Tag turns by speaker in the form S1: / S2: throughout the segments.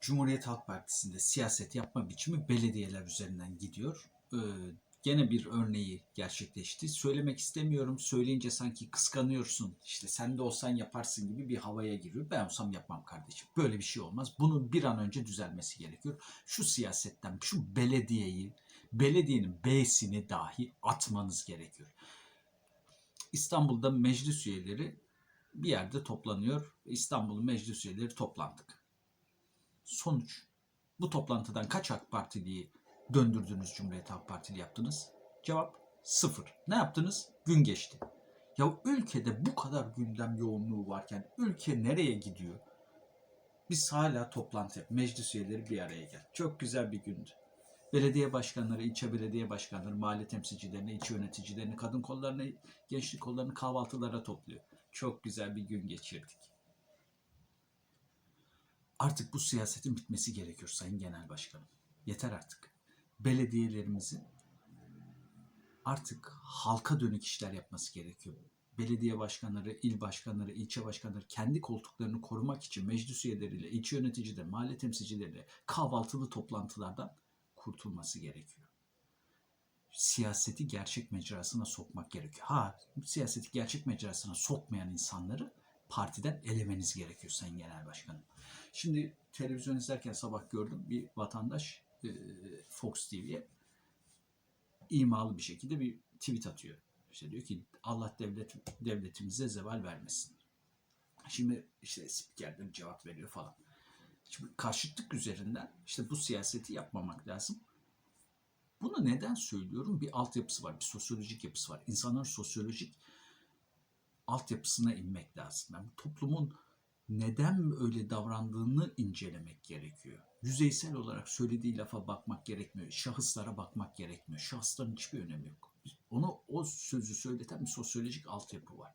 S1: Cumhuriyet Halk Partisi'nde siyaset yapma biçimi belediyeler üzerinden gidiyor. Ee, gene bir örneği gerçekleşti. Söylemek istemiyorum. Söyleyince sanki kıskanıyorsun. İşte sen de olsan yaparsın gibi bir havaya giriyor. Ben olsam yapmam kardeşim. Böyle bir şey olmaz. Bunun bir an önce düzelmesi gerekiyor. Şu siyasetten, şu belediyeyi, belediyenin B'sini dahi atmanız gerekiyor. İstanbul'da meclis üyeleri bir yerde toplanıyor. İstanbul'un meclis üyeleri toplandık. Sonuç. Bu toplantıdan kaç AK Partiliyi döndürdünüz Cumhuriyet Halk Partili yaptınız? Cevap sıfır. Ne yaptınız? Gün geçti. Ya ülkede bu kadar gündem yoğunluğu varken ülke nereye gidiyor? Biz hala toplantı. Meclis üyeleri bir araya gel. Çok güzel bir gündü. Belediye başkanları, ilçe belediye başkanları, mahalle temsilcilerini, ilçe yöneticilerini, kadın kollarını, gençlik kollarını kahvaltılara topluyor. Çok güzel bir gün geçirdik. Artık bu siyasetin bitmesi gerekiyor Sayın Genel Başkanım. Yeter artık. Belediyelerimizin artık halka dönük işler yapması gerekiyor. Belediye başkanları, il başkanları, ilçe başkanları kendi koltuklarını korumak için meclis üyeleriyle, ilçe yöneticileri, mahalle temsilcileriyle kahvaltılı toplantılardan kurtulması gerekiyor. Siyaseti gerçek mecrasına sokmak gerekiyor. Ha, siyaseti gerçek mecrasına sokmayan insanları partiden elemeniz gerekiyor Sayın Genel Başkanım. Şimdi televizyon izlerken sabah gördüm bir vatandaş e, Fox TV'ye imalı bir şekilde bir tweet atıyor. İşte diyor ki Allah devlet devletimize zeval vermesin. Şimdi işte spikerler cevap veriyor falan. Şimdi karşıtlık üzerinden işte bu siyaseti yapmamak lazım. Bunu neden söylüyorum? Bir altyapısı var, bir sosyolojik yapısı var. İnsanların sosyolojik altyapısına inmek lazım. Yani toplumun neden öyle davrandığını incelemek gerekiyor. Yüzeysel olarak söylediği lafa bakmak gerekmiyor. Şahıslara bakmak gerekmiyor. Şahısların hiçbir önemi yok. Onu o sözü söyleten bir sosyolojik altyapı var.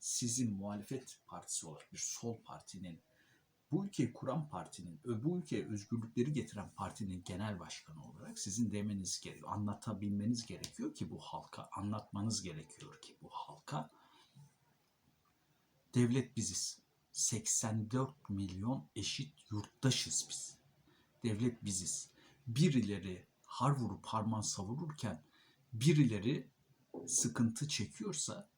S1: Sizin muhalefet partisi olarak bir sol partinin bu ülkeyi kuran partinin, bu ülkeye özgürlükleri getiren partinin genel başkanı olarak sizin demeniz gerekiyor, anlatabilmeniz gerekiyor ki bu halka, anlatmanız gerekiyor ki bu halka devlet biziz. 84 milyon eşit yurttaşız biz. Devlet biziz. Birileri har vurup harman savururken birileri sıkıntı çekiyorsa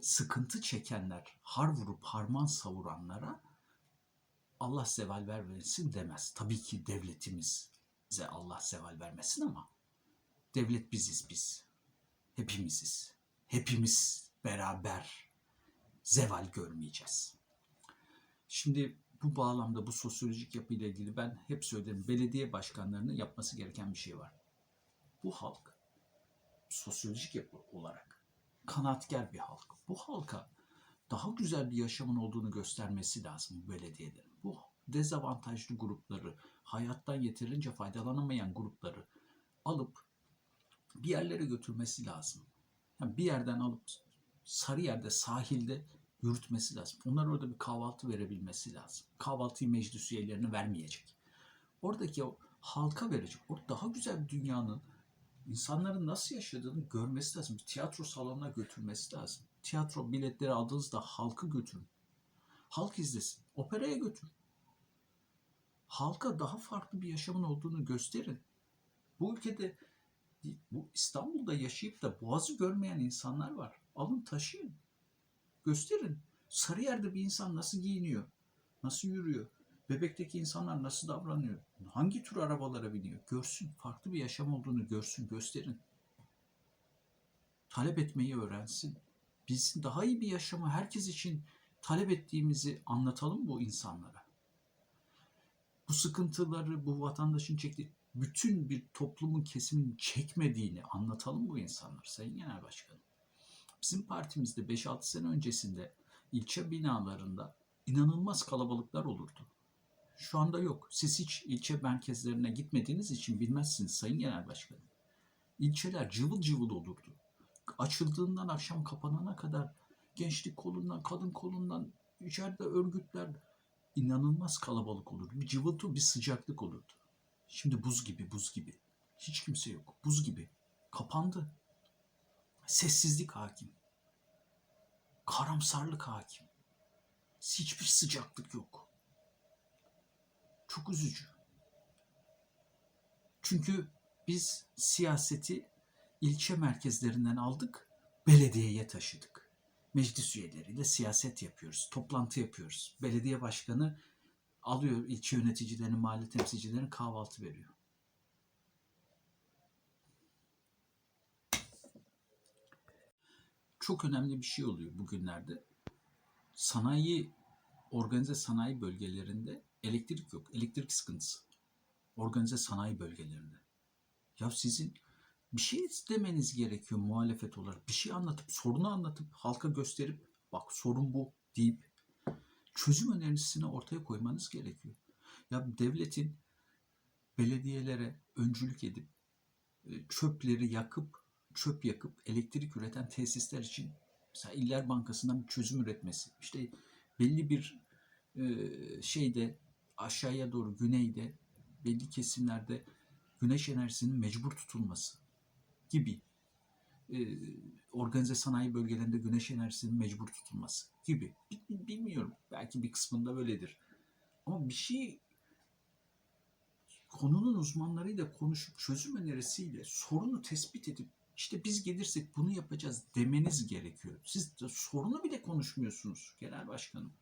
S1: sıkıntı çekenler har vurup harman savuranlara Allah zeval vermesin demez. Tabii ki devletimize Allah zeval vermesin ama devlet biziz biz. Hepimiziz. Hepimiz beraber zeval görmeyeceğiz. Şimdi bu bağlamda bu sosyolojik yapıyla ilgili ben hep söylerim belediye başkanlarının yapması gereken bir şey var. Bu halk sosyolojik yapı olarak kanaatkar bir halk. Bu halka daha güzel bir yaşamın olduğunu göstermesi lazım bu belediyelerin. Bu dezavantajlı grupları, hayattan yeterince faydalanamayan grupları alıp bir yerlere götürmesi lazım. Yani bir yerden alıp Sarıyer'de sahilde yürütmesi lazım. Onlar orada bir kahvaltı verebilmesi lazım. Kahvaltıyı meclis üyelerine vermeyecek. Oradaki o halka verecek. Orada daha güzel bir dünyanın insanların nasıl yaşadığını görmesi lazım. Bir tiyatro salonuna götürmesi lazım. Tiyatro biletleri aldığınızda halkı götürün. Halk izlesin. Operaya götürün. Halka daha farklı bir yaşamın olduğunu gösterin. Bu ülkede bu İstanbul'da yaşayıp da Boğaz'ı görmeyen insanlar var. Alın taşıyın. Gösterin. Sarıyer'de bir insan nasıl giyiniyor? Nasıl yürüyor? Bebek'teki insanlar nasıl davranıyor? Hangi tür arabalara biniyor? Görsün. Farklı bir yaşam olduğunu görsün, gösterin. Talep etmeyi öğrensin. Biz daha iyi bir yaşamı herkes için talep ettiğimizi anlatalım bu insanlara. Bu sıkıntıları bu vatandaşın çektiği bütün bir toplumun kesiminin çekmediğini anlatalım bu insanlar Sayın Genel Başkanım. Bizim partimizde 5-6 sene öncesinde ilçe binalarında inanılmaz kalabalıklar olurdu. Şu anda yok. Siz hiç ilçe merkezlerine gitmediğiniz için bilmezsiniz Sayın Genel Başkanım. İlçeler cıvıl cıvıl olurdu. Açıldığından akşam kapanana kadar gençlik kolundan, kadın kolundan, içeride örgütler inanılmaz kalabalık olurdu. Bir cıvıltı, bir sıcaklık olurdu. Şimdi buz gibi, buz gibi. Hiç kimse yok. Buz gibi. Kapandı. Sessizlik hakim. Karamsarlık hakim. Hiçbir sıcaklık yok. Çok üzücü. Çünkü biz siyaseti ilçe merkezlerinden aldık, belediyeye taşıdık. Meclis üyeleriyle siyaset yapıyoruz, toplantı yapıyoruz. Belediye başkanı alıyor ilçe yöneticilerini, mahalle temsilcilerini kahvaltı veriyor. Çok önemli bir şey oluyor bugünlerde. Sanayi, organize sanayi bölgelerinde elektrik yok. Elektrik sıkıntısı. Organize sanayi bölgelerinde. Ya sizin bir şey demeniz gerekiyor muhalefet olarak. Bir şey anlatıp, sorunu anlatıp, halka gösterip bak sorun bu deyip çözüm önerisini ortaya koymanız gerekiyor. Ya devletin belediyelere öncülük edip e, çöpleri yakıp çöp yakıp elektrik üreten tesisler için mesela İller Bankası'ndan bir çözüm üretmesi. İşte belli bir e, şeyde aşağıya doğru güneyde belli kesimlerde güneş enerjisinin mecbur tutulması gibi e, organize sanayi bölgelerinde güneş enerjisinin mecbur tutulması gibi. Bi- Bilmiyorum. Belki bir kısmında böyledir. Ama bir şey konunun uzmanlarıyla konuşup çözüm önerisiyle sorunu tespit edip işte biz gelirsek bunu yapacağız demeniz gerekiyor. Siz de sorunu bile konuşmuyorsunuz genel başkanım.